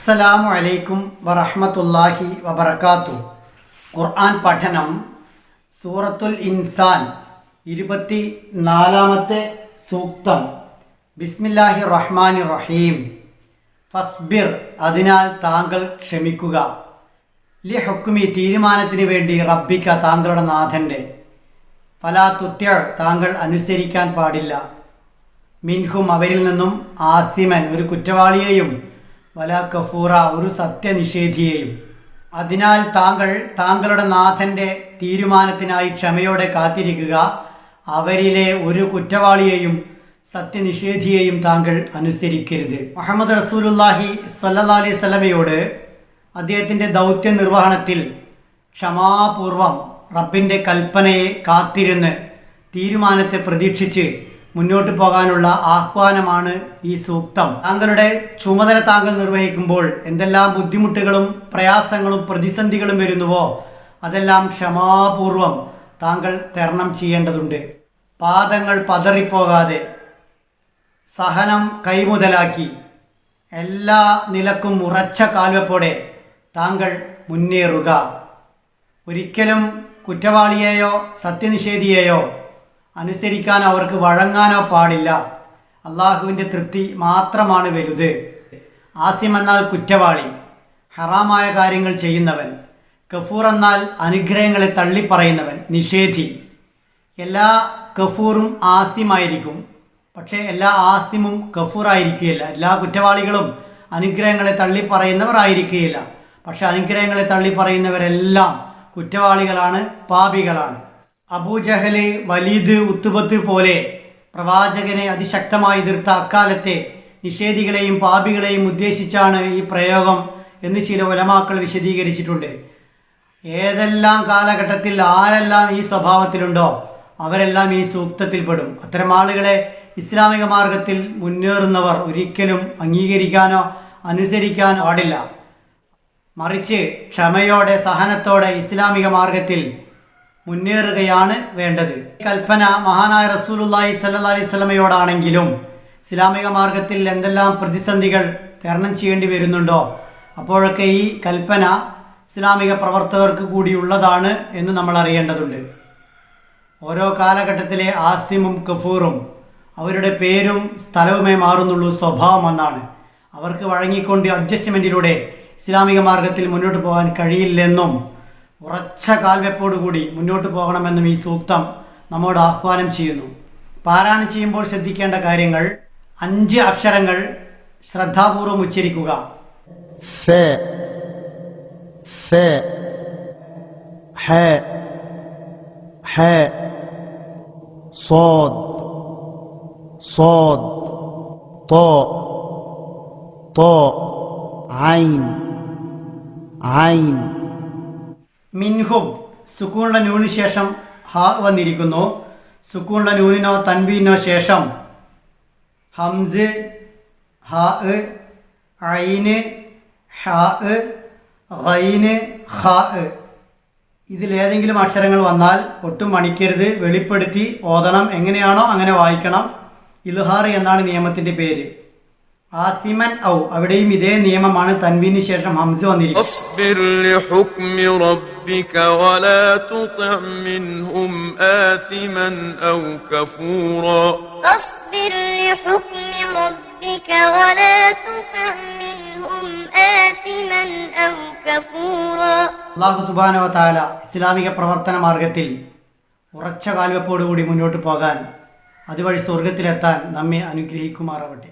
അസ്സലാമു അലൈക്കും വറഹ്മത്തുള്ളാഹി വബർക്കാത്തു ഖുർആൻ പഠനം സൂറത്തുൽ ഇൻസാൻ ഇരുപത്തി നാലാമത്തെ സൂക്തം. ബിസ്മില്ലാഹി റഹ്മാനി റഹീം. ഫസ്ബിർ അതിനാൽ താങ്കൾ ക്ഷമിക്കുക. ലി ഹുക്കുമി തീരുമാനത്തിന് വേണ്ടി റബ്ബിക്ക താങ്കളുടെ നാഥന്റെ ഫലാ തുത്യ താങ്കൾ അനുസരിക്കാൻ പാടില്ല. മിൻഹും അവരിൽ നിന്നും ആസിമൻ ഒരു കുറ്റവാളിയെയും വല കഫൂറ ഒരു സത്യനിഷേധിയെയും. അതിനാൽ താങ്കൾ താങ്കളുടെ നാഥന്റെ തീരുമാനത്തിനായി ക്ഷമയോടെ കാത്തിരിക്കുക. അവരിലെ ഒരു കുറ്റവാളിയെയും സത്യനിഷേധിയെയും താങ്കൾ അനുസരിക്കരുത്. മുഹമ്മദ് റസൂലുല്ലാഹി സല്ലി അലൈഹി സ്വലമയോട് അദ്ദേഹത്തിന്റെ ദൗത്യ നിർവഹണത്തിൽ ക്ഷമാപൂർവം റബ്ബിന്റെ കൽപ്പനയെ കാത്തിരുന്ന് തീരുമാനത്തെ പ്രതീക്ഷിച്ച് മുന്നോട്ട് പോകാനുള്ള ആഹ്വാനമാണ് ഈ സൂക്തം. താങ്കളുടെ ചുമതല താങ്കൾ നിർവഹിക്കുമ്പോൾ എന്തെല്ലാം ബുദ്ധിമുട്ടുകളും പ്രയാസങ്ങളും പ്രതിസന്ധികളും വരുന്നുവോ അതെല്ലാം ക്ഷമാപൂർവം താങ്കൾ തരണം ചെയ്യേണ്ടതുണ്ട്. പാദങ്ങൾ പതറിപ്പോകാതെ സഹനം കൈമുതലാക്കി എല്ലാ നിലക്കും ഉറച്ച കാൽവെപ്പോടെ താങ്കൾ മുന്നേറുക. ഒരിക്കലും കുറ്റവാളിയെയോ സത്യനിഷേധിയെയോ അനുസരിക്കാൻ അവർക്ക് വഴങ്ങാനോ പാടില്ല. അള്ളാഹുവിന്റെ തൃപ്തി മാത്രമാണ് വലുത്. ആസിം എന്നാൽ കുറ്റവാളി. ഹറാമായ കാര്യങ്ങൾ ചെയ്യുന്നവൻ. കഫൂർ എന്നാൽ അനുഗ്രഹങ്ങളെ തള്ളിപ്പറയുന്നവൻ. നിഷേധി. എല്ലാ കഫൂറും ആസിമായിരിക്കും പക്ഷേ എല്ലാ ആസിമും കഫൂർ ആയിരിക്കുകയില്ല എല്ലാ കുറ്റവാളികളും അനുഗ്രഹങ്ങളെ തള്ളിപ്പറയുന്നവർ ആയിരിക്കുകയില്ല. പക്ഷെ അനുഗ്രഹങ്ങളെ തള്ളിപ്പറയുന്നവരെല്ലാം കുറ്റവാളികളാണ് പാപികളാണ്. അബൂജഹൽ വലീദ് ഉത്തുബത്ത് പോലെ പ്രവാചകനെ അതിശക്തമായി എതിർത്ത അക്കാലത്തെ നിഷേധികളെയും പാപികളെയും ഉദ്ദേശിച്ചാണ് ഈ പ്രയോഗം എന്ന് ചില ഒലമാക്കൾ വിശദീകരിച്ചിട്ടുണ്ട്. ഏതെല്ലാം കാലഘട്ടത്തിൽ ആരെല്ലാം ഈ സ്വഭാവത്തിലുണ്ടോ അവരെല്ലാം ഈ സൂക്തത്തിൽപ്പെടും അത്തരം ആളുകളെ ഇസ്ലാമിക മാർഗത്തിൽ മുന്നേറുന്നവർ ഒരിക്കലും അംഗീകരിക്കാനോ അനുസരിക്കാനോ പാടില്ല. മറിച്ച് ക്ഷമയോടെ സഹനത്തോടെ ഇസ്ലാമിക മാർഗത്തിൽ മുന്നേറുകയാണ് വേണ്ടത്. കൽപ്പന മഹാനായ റസൂലുല്ലാഹി സല്ലാ അലൈഹി സ്വലമയോടാണെങ്കിലും ഇസ്ലാമിക മാർഗത്തിൽ എന്തെല്ലാം പ്രതിസന്ധികൾ തരണം ചെയ്യേണ്ടി വരുന്നുണ്ടോ? അപ്പോഴൊക്കെ ഈ കൽപ്പന ഇസ്ലാമിക പ്രവർത്തകർക്ക് കൂടിയുള്ളതാണ് എന്ന് നമ്മൾ അറിയേണ്ടതുണ്ട്. ഓരോ കാലഘട്ടത്തിലെ ആസിമും കഫൂറും അവരുടെ പേരും സ്ഥലവുമേ മാറുന്നുള്ളൂ. സ്വഭാവം എന്നാണ് അവർക്ക് വഴങ്ങിക്കൊണ്ട് അഡ്ജസ്റ്റ്മെന്റിലൂടെ ഇസ്ലാമിക മാർഗത്തിൽ മുന്നോട്ട് പോകാൻ കഴിയില്ലെന്നും ഉറച്ച കാൽവെപ്പോടുകൂടി മുന്നോട്ട് പോകണമെന്നും ഈ സൂക്തം നമ്മോട് ആഹ്വാനം ചെയ്യുന്നു പാരായണം ചെയ്യുമ്പോൾ ശ്രദ്ധിക്കേണ്ട കാര്യങ്ങൾ അഞ്ച് അക്ഷരങ്ങൾ ശ്രദ്ധാപൂർവം ഉച്ചരിക്കുക ثاء ثاء حاء حاء صاد صاد طاء طاء عين عين മിൻഹും സുക്കൂണിന്റെ നൂന് ശേഷം ഹ വന്നിരിക്കുന്നു. സുക്കൂണിന്റെ നൂനിനോ തൻവീനോ ശേഷം ഹംസ് ഹ ഐന് ഹ ഖൈന് ഹ ഇതിലേതെങ്കിലും അക്ഷരങ്ങൾ വന്നാൽ ഒട്ടും മണിക്കരുത് വെളിപ്പെടുത്തി ഓതണം എങ്ങനെയാണോ അങ്ങനെ വായിക്കണം. ഇൽഹാർ എന്നാണ് നിയമത്തിന്റെ പേര്. ആസിമൻ ഔ അവിടെയും ഇതേ നിയമമാണ് തൻവീന് ശേഷം ഹംസ് വന്നിരിക്കുന്നത് فاصبر لحكم ربك ولا تطع منهم آثما أو كفورا فاصبر لحكم ربك ولا تطع منهم آثما أو كفورا അള്ളാഹു സുബാനവ താല ഇസ്ലാമിക പ്രവർത്തന മാർഗത്തിൽ ഉറച്ച കാൽവെപ്പോടുകൂടി മുന്നോട്ട് പോകാൻ അതുവഴി സ്വർഗത്തിലെത്താൻ നമ്മെ അനുഗ്രഹിക്കുമാറാവട്ടെ